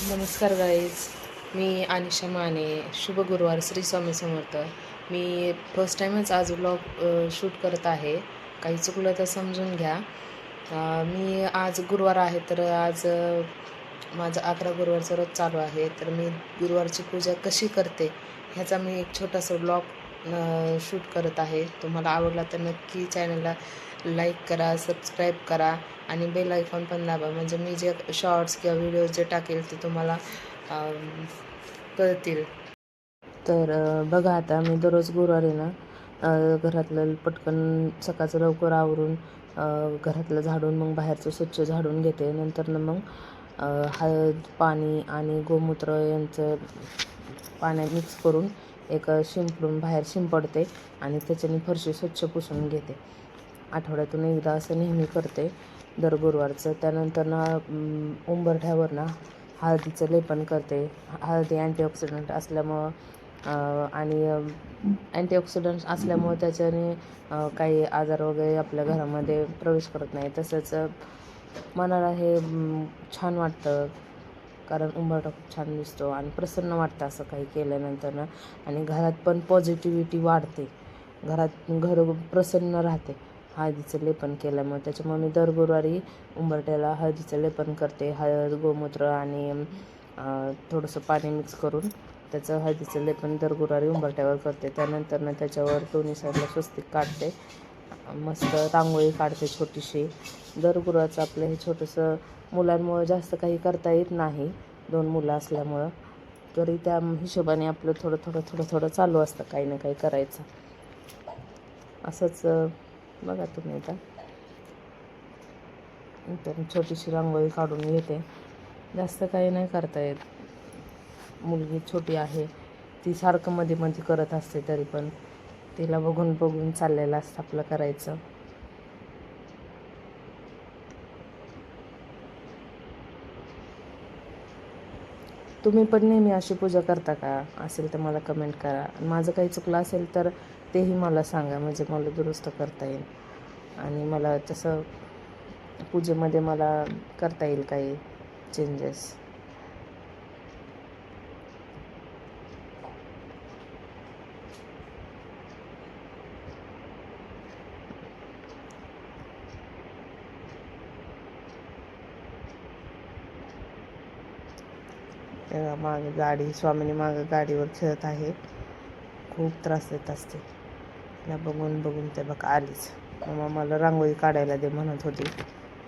नमस्कार गाईज मी अनिशा माने. शुभ गुरुवार श्री स्वामी समर्थ. मी फर्स्ट टाईमच आज व्लॉग शूट करत आहे. काही चुकलं तर समजून घ्या. मी आज गुरुवार आहे तर आज माझं अकरा गुरुवारचं रोज चालू आहे. तर मी गुरुवारची पूजा कशी करते ह्याचा मी एक छोटासा ब्लॉग शूट करत आहे. तुम्हाला आवडला तर नक्की चॅनलला लाईक करा सबस्क्राईब करा आणि बेल आयकॉन पण दाबा. म्हणजे मी जे शॉर्ट्स किंवा व्हिडिओज जे टाकेल ते तुम्हाला कळतील. तर बघा आता मी दररोज गुरुवारी ना घरातलं पटकन सकाळचं लवकर आवरून घरातलं झाडून मग बाहेरचं स्वच्छ झाडून घेते. नंतर ना मग हळद पाणी आणि गोमूत्र यांचं पाण्यात मिक्स करून एक शिंपडून बाहेर शिंपडते आणि त्याच्याने फरशी स्वच्छ पुसून घेते. आठवड्यातून एकदा असं नेहमी करते दर गुरुवारचं. त्यानंतर ना उंबरठ्यावरनं उंबरठ्यावर ना हळदीचं लेपन करते. हळदी अँटीऑक्सिडंट असल्यामुळं आणि अँटीऑक्सिडंट असल्यामुळं त्याच्याने काही आजार वगैरे आपल्या घरामध्ये प्रवेश करत नाही. तसंच मनाला हे छान वाटतं. कारण उंबरठा खूप छान दिसतो आणि प्रसन्न वाटतं असं काही केल्यानंतरनं. आणि घरात पण पॉझिटिव्हिटी वाढते. घरात घर प्रसन्न राहते. हळदीचं लेपन केल्यामुळे त्याच्यामुळे मी दर गुरुवारी उंबरट्याला हळदीचं लेपन करते. हळद गोमूत्र आणि थोडंसं पाणी मिक्स करून त्याचं हळदीचं लेपन दर गुरुवारी उंबरट्यावर करते. त्यानंतरनं त्याच्यावर दोन्ही साईडला स्वस्तिक काढते. मस्त रांगोळी काढते छोटीशी. दर गुरुवारचं आपलं हे छोटंसं मुलांमुळं जास्त काही करता येत नाही दोन मुलं असल्यामुळं. तरी त्या हिशोबाने आपलं थोडं थोडं थोडं थोडं चालू असतं काही ना काही करायचं. असंच बघा तुम्ही आता. तर छोटीशी रांगोळी काढून घेते. जास्त काही नाही करता येत. मुलगी छोटी आहे ती सारखं मध्ये मध्ये करत असते तरी पण. तिला बघून बघून चाललेलं असतं आपलं करायचं. तुम्ही पण नेहमी अशी पूजा करता का? असेल तर मला कमेंट करा. आणि माझं काही चुकलं असेल तर तेही मला सांगा. म्हणजे मला दुरुस्त करता येईल. आणि मला तसं पूजेमध्ये मला करता येईल काही चेंजेस मागे गाडी स्वामीनी मागं गाडीवर खेळत आहे. खूप त्रास देत असते तिला बघून बघून ते बघा आलीच. मग मला रांगोळी काढायला दे म्हणत होती.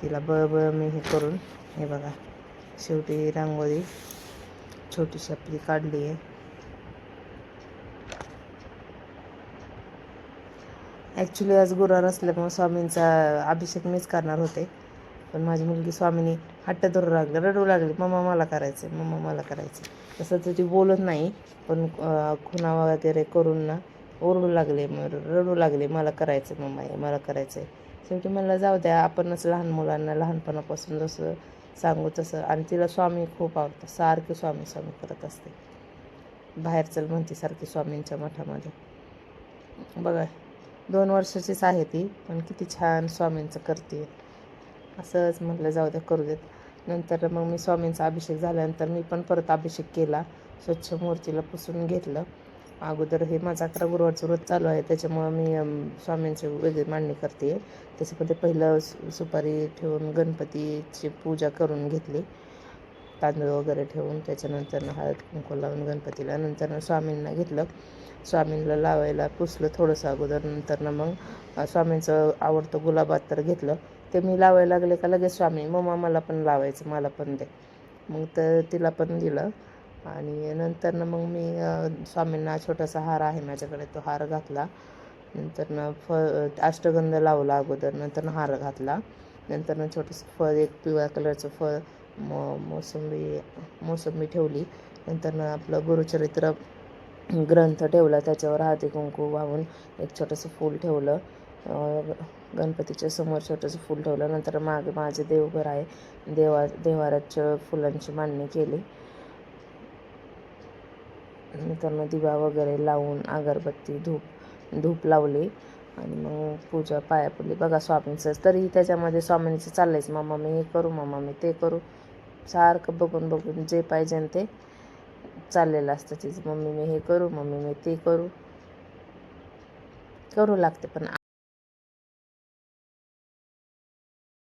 तिला बळबळ मी हे करून हे बघा. शेवटी रांगोळी छोटीशी आपली काढली आहे. ॲक्च्युली आज गुरुवार असल्यामुळे स्वामींचा अभिषेक मीच करणार होते. पण माझी मुलगी स्वामीनी हट्ट धरू लागली रडू लागली मम्मा मला करायचं आहे मम्मा मला करायचं आहे तसं तर ती बोलत नाही पण खुना वगैरे करून ना ओरडू लागले मग रडू लागले मला करायचं आहे मम्मा हे मला करायचं आहे शेवटी मला जाऊ द्या आपणच लहान मुलांना लहानपणापासून जसं सांगू तसं. आणि तिला स्वामी खूप आवडतं सारखे स्वामी स्वामी करत असते. बाहेर चल म्हणते सारखी स्वामींच्या मठामध्ये. बघा दोन वर्षाचीच आहे ती पण किती छान स्वामींचं करते. असंच म्हटलं जाऊ द्या करू देत. नंतर मग मी स्वामींचा अभिषेक झाल्यानंतर मी पण परत अभिषेक केला स्वच्छ मूर्तीला पुसून घेतलं. अगोदर हे माझा अकरा गुरुवारचं रोज चालू आहे त्याच्यामुळं मी स्वामींची वेगळी मांडणी करते त्याच्यामध्ये पहिलं सु- सुपारी ठेवून गणपतीची पूजा करून घेतली तांदूळ वगैरे ठेवून त्याच्यानंतर हळद कुंकू लावून गणपतीला. नंतर स्वामींना घेतलं. स्वामींना लावायला पुसलं थोडंसं अगोदर नंतर मग स्वामींचं आवडतं गुलाबात तर घेतलं. ते मी लावायला लागले का लगेच स्वामी मम्मा मला पण लावायचं मला पण दे. मग तर तिला पण दिलं. आणि नंतर मग मी स्वामींना छोटासा हार आहे माझ्याकडे तो हार घातला. नंतर फ अष्टगंध लावला अगोदर नंतर हार घातला. नंतर छोटंसं फळ एक पिवळ्या कलरचं फळ म मोसंबी मोसंबी ठेवली. नंतर आपलं गुरुचरित्र ग्रंथ ठेवला त्याच्यावर हाती कुंकू वाहून एक छोटंसं फूल ठेवलं. गणपतीच्या समोर छोटंसं फूल ठेवलं नंतर मागे माझे देवघर आहे. देवा देवाराच्या फुलांची मांडणी केली. नंतर मग दिवा वगैरे लावून अगरबत्ती धूप धूप लावली आणि मग पूजा पाया पडली. बघा स्वामींचं तरीही त्याच्यामध्ये स्वामींचं चाललंयच. मम्मा मी हे करू मम्मा मी ते करू. सारखं बघून बघून जे पाहिजे ते चाललेलं असतं. तिचं मम्मी मी हे करू मम्मी मी ते करू. करू लागते पण